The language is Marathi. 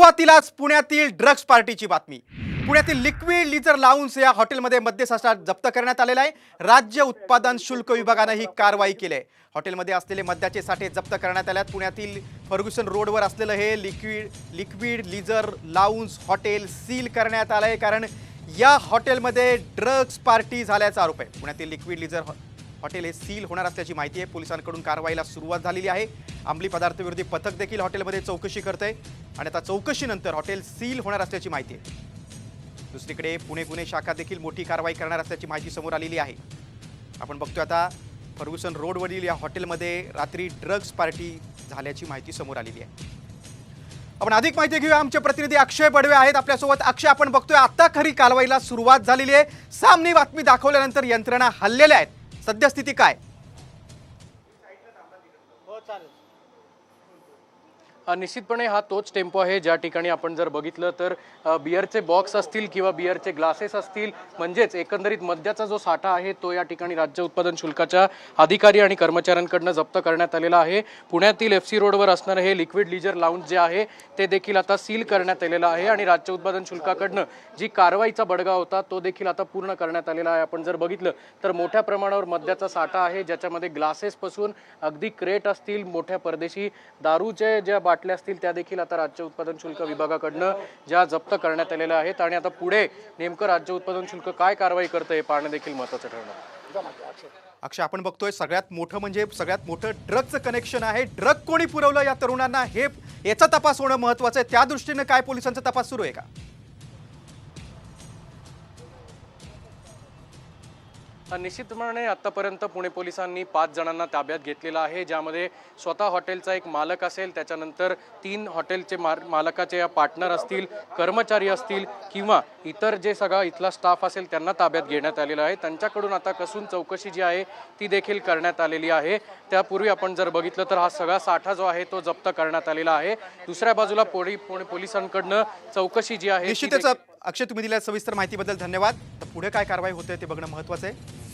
सुरुवातीलाच पुण्यातील ड्रग्ज पार्टीची बातमी. पुण्यातील लिक्विड लिझर लाऊन्स या हॉटेलमध्ये मद्यसाठा जप्त करण्यात आलेला आहे. राज्य उत्पादन शुल्क विभागानं ही कारवाई केली आहे. हॉटेलमध्ये असलेले मद्याचे साठे जप्त करण्यात आले आहेत पुण्यातील फर्ग्युसन रोडवर असलेलं हे liquid liquid leisure lounge hotel seal करण्यात आलं आहे कारण या हॉटेलमध्ये ड्रग्ज पार्टी झाल्याचा आरोप आहे. पुण्यातील लिक्विड लिझर हॉ- हॉटेल हे सील होणार असल्याची माहिती आहे. पोलिसांकडून कारवाईला सुरुवात झालेली आहे. अंमली पदार्थविरोधी पथक देखील हॉटेलमध्ये चौकशी करतंय. आणि आता चौकशीनंतर हॉटेल सील होणार असल्याची माहिती आहे. दुसरीकडे पुणे गुन्हे शाखा देखील मोठी कारवाई करणार असल्याची माहिती समोर आलेली आहे. आपण बघतोय आता फर्ग्युसन रोडवरील या हॉटेलमध्ये रात्री ड्रग्ज पार्टी झाल्याची माहिती समोर आलेली आहे. आपण अधिक माहिती घेऊया. आमचे प्रतिनिधी अक्षय बडवे आहेत. आपल्यासोबत अक्षय आपण बघतोय आता खरी कारवाईला सुरुवात झालेली आहे. सामने बातमी दाखवल्यानंतर यंत्रणा हल्लेल्या आहेत. सद्यस्थिती काय? हो चालेल. निश्चितपणे हा तोच टेम्पो आहे. ज्या ठिकाणी आपण जर बघितलं तर बिअरचे बॉक्स असतील किंवा बिअरचे ग्लासेस असतील म्हणजेच एकंदरीत मद्याचा जो साठा आहे तो या ठिकाणी राज्य उत्पादन शुल्काच्या अधिकारी आणि कर्मचाऱ्यांकडनं जप्त करण्यात आलेला आहे. पुण्यातील एफ सी रोडवर असणारं हे लिक्विड लिजर लाऊंज जे आहे ते देखील आता सील करण्यात आलेलं आहे आणि राज्य उत्पादन शुल्काकडनं जी कारवाईचा बडगा होता तो देखील आता पूर्ण करण्यात आलेला आहे. आपण जर बघितलं तर मोठ्या प्रमाणावर मद्याचा साठा आहे ज्याच्यामध्ये ग्लासेसपासून अगदी क्रेट असतील मोठ्या परदेशी दारूचे ज्या बाटल्या असतील त्या देखील आता राज्य उत्पादन शुल्क विभागाकडनं ज्या जप्त करण्यात आलेल्या आहेत आणि आता पुढे नेमकं राज्य उत्पादन शुल्क काय कारवाई करतं हे पाहणं देखील महत्वाचं ठरणार अक्षय आपण बघतोय सगळ्यात मोठं म्हणजे सगळ्यात मोठं ड्रगचं कनेक्शन आहे. ड्रग कोणी पुरवलं या तरुणांना हे याचा तपास होणं महत्वाचं आहे. त्या दृष्टीनं काय पोलिसांचा तपास सुरू आहे का? निश्चितपणे आतापर्यंत पुणे पोलिसांनी पाच जणांना ताब्यात घेतलेला आहे ज्यामध्ये स्वतः हॉटेलचा एक मालक असेल त्याच्यानंतर तीन हॉटेलचे मार मालकाचे या पार्टनर असतील कर्मचारी असतील किंवा इतर जे सगळा इथला स्टाफ असेल त्यांना ताब्यात घेण्यात आलेलं आहे. त्यांच्याकडून आता कसून चौकशी जी आहे ती देखील करण्यात आलेली आहे. त्यापूर्वी आपण जर बघितलं तर हा सगळा साठा जो आहे तो जप्त करण्यात आलेला आहे. दुसऱ्या बाजूला पोळी पुणे पोलिसांकडनं चौकशी जी आहे अक्षय तुम्ही दिल्या सविस्तर माहितीबद्दल धन्यवाद. तर पुढे काय कारवाई होते ते बघणं महत्वाचं आहे.